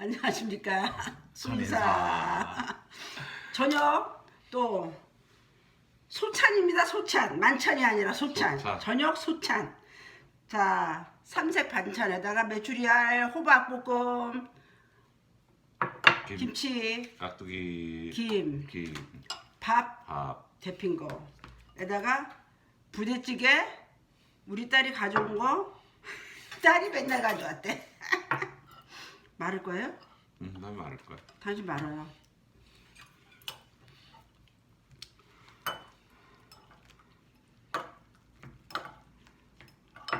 안녕하십니까. 선인사. 저녁 또 소찬입니다 소찬. 만찬이 아니라 소찬. 소찬. 저녁 소찬. 자 삼색 반찬에다가 메추리알 호박볶음 김, 김치 깍두기, 김 김, 밥 밥, 데핀 거에다가 부대찌개 우리 딸이 가져온 거 딸이 맨날 가져왔대 마를 거예요? 음, 난 말할 거야. 당신 말아요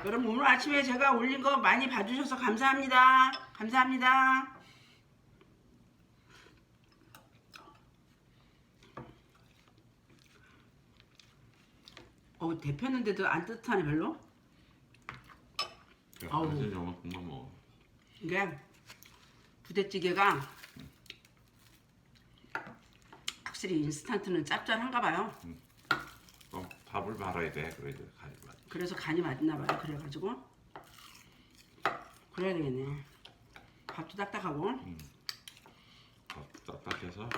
여러분 오늘 아침에 제가 올린 거 많이 봐주셔서 감사합니다 감사합니다 어 데폈는데도 안 뜨뜻하네 별로 아우. 완전 요만큼만 먹어. 이게 부대찌개가 확실히 인스턴트는 짭짤한가 봐요. 또 밥을 말아야 돼. 그래야 돼. 간이 맞. 그래서 간이 맞나 봐요. 그래가지고 그래야 되겠네. 밥도 딱딱하고 밥 딱딱해서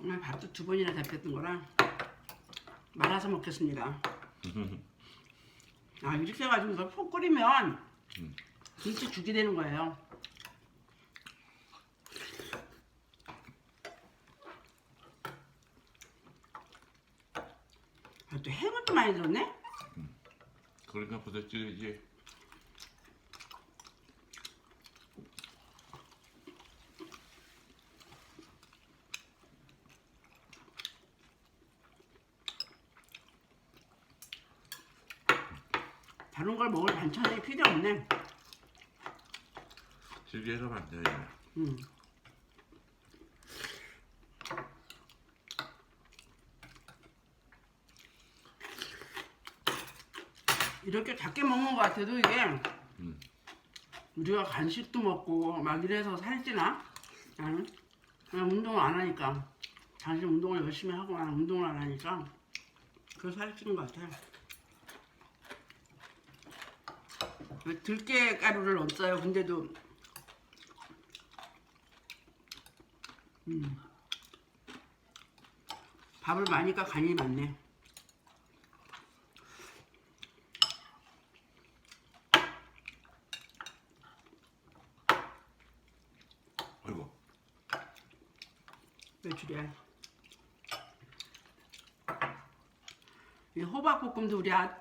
오늘 밥도 두 번이나 데폈던 거라 말아서 먹겠습니다. 아 이렇게 해가지고 이걸 푹 끓이면 음. 김치 죽이 되는 거예요. 또 해물 도 많이 들었네? 그러니까 부대찌개지. 다른 걸 먹을 반찬이 필요 없네. 질겨서 만들어야 돼. 음. 이렇게 작게 먹는 것 같아도 이게 음. 우리가 간식도 먹고 막 이래서 살찌나? 나는 그냥 운동을 안 하니까 당신 운동을 열심히 하고 나는 운동을 안 하니까 그래서 살찌는 것 같아. 들깨 가루를 넣었어요. 근데도 음. 밥을 많이니까 간이 많네. 아이고. 메추리알. 이 호박볶음도 우리 아,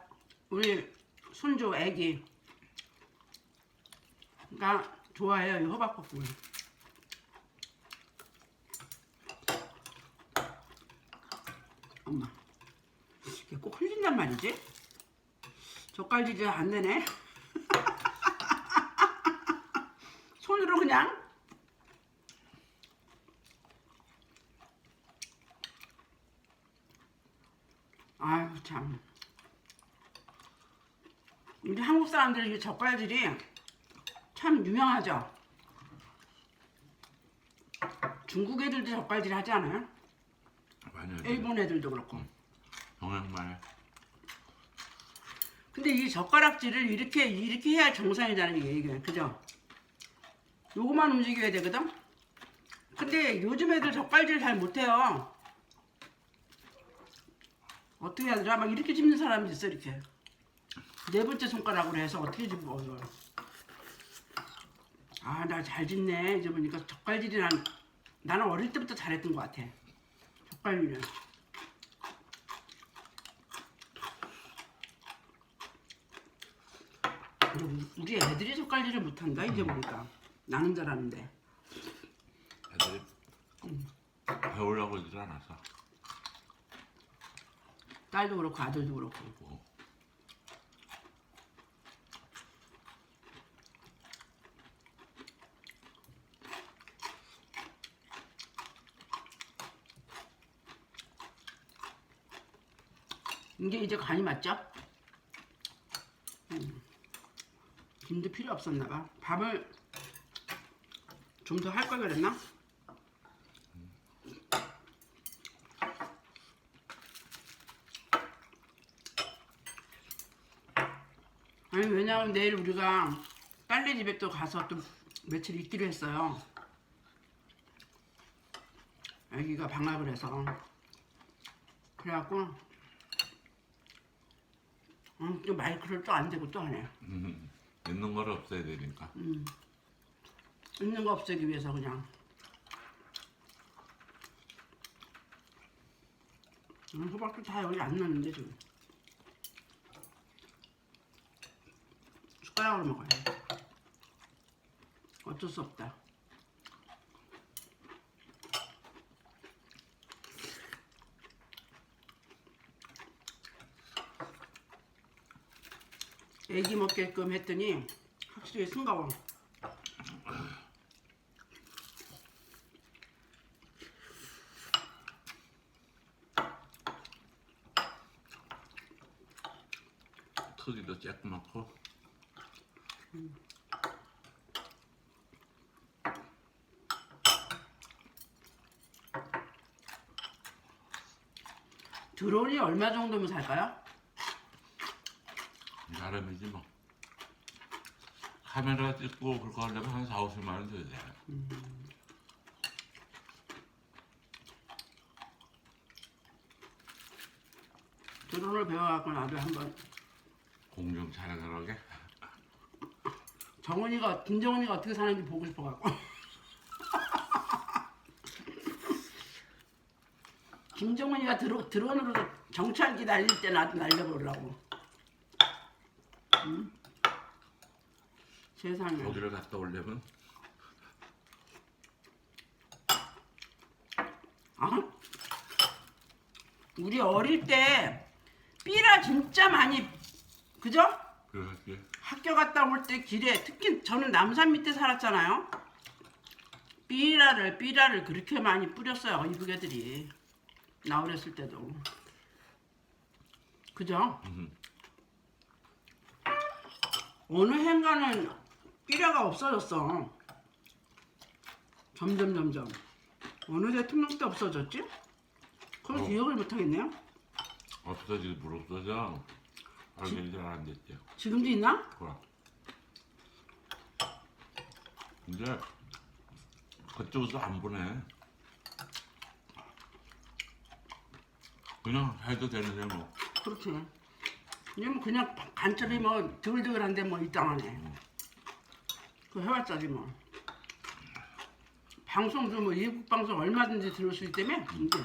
우리 손주 애기 가 좋아해요 이 호박볶음을. 엄마 이게 꼭 흘린단 말이지? 젓갈질이 안 되네. 손으로 그냥 아유 참. 우리 한국 사람들 이 젓갈들이 참 유명하죠. 중국 애들도 젓갈질 하지 않아요? 하지. 일본 애들도 그렇고. 정말 근데 이 젓가락질을 이렇게 이렇게 해야 정상이라는 게 이게 그죠? 요거만 움직여야 되거든. 근데 요즘 애들 젓갈질 잘 못해요. 어떻게 하더라? 막 이렇게 집는 사람이 있어 이렇게 네 번째 손가락으로 해서 어떻게 집어? 아나 잘 집네 이제 보니까 젓갈질이 난 나는 어릴 때부터 잘했던 것 같아. 젓갈질은. 우리- 애들이 젓갈질을 못한다 이제 보니까 나는 잘하는데 애들이 배우려고 하질 않아서. 딸도 그렇고 아들도 그렇고 뭐. 이게 이제 간이 맞죠? 음. 김도 필요 없었나 봐 밥을 좀 더 할 걸 그랬나? 아니 왜냐면 내일 우리가 딸네 집에 또 가서 또 며칠 있기로 했어요. 아기가 방학을 해서 그래갖고 음, 또 마이크를 또 안 대고 또 하네. 음, 있는 걸 없애야 되니까. 음. 있는 거 없애기 위해서 그냥. 음, 호박도 다 여기 안 넣는데 지금. 숟가락으로 먹어야 돼. 어쩔 수 없다. 애기 먹게끔 했더니 확실히 싱거워. 크기도 쬐끄맣고. 드론이 얼마 정도면 살까요? 나름이지 뭐. 카메라 찍고 그거 하려면 한 4, 50만 원 줘야 돼. 드론을 배워갖고 나도 한번 공중 촬영하게. 정은이가 김정은이가 어떻게 사는지 보고 싶어갖고. 김정은이가 드로, 드론으로 정찰기 날릴 때 나도 날려보려고. 응? 세상에. 거기를 갔다 오려면? 아, 우리 어릴 때 삐라 진짜 많이 그죠? 그렇게 학교 갔다 올 때 길에 특히 저는 남산 밑에 살았잖아요. 삐라를 삐라를 그렇게 많이 뿌렸어요 이북애들이 나 어렸을 때도 그죠? 음. 어느 해인가는 삐라가 없어졌어. 점점 점점 어느 대통령 때 없어졌지? 그걸 어. 기억을 못하겠네요. 없어지고 물 없어져. 알게 잘안 됐죠. 지금도 있나? 그럼. 근데 그쪽에서 안 보내. 그냥 해도 되는데 뭐. 그렇지. 왜냐면 그냥 간첩이 뭐 드글드글한데 뭐 이땅하네. 그 해왔자지 뭐. 방송도 뭐 외국 방송 얼마든지 들을 수 있다며 이제.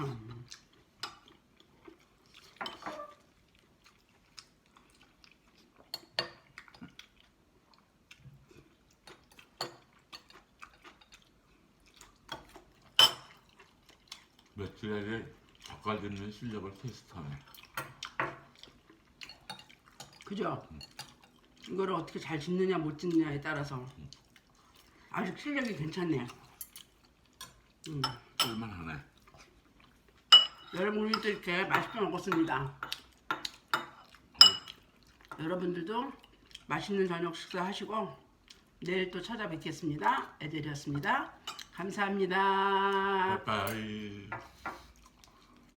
참. 며칠에 젓갈 짚는 실력을 테스트하네. 그죠? 이거를 어떻게 잘 짓느냐 못 짓느냐에 따라서 아직 실력이 괜찮네. 음. 쓸만하네. 여러분 우리도 이렇게 맛있게 먹었습니다. 여러분들도 맛있는 저녁 식사하시고 내일 또 찾아뵙겠습니다. 애들이었습니다. 감사합니다. 빠이빠이.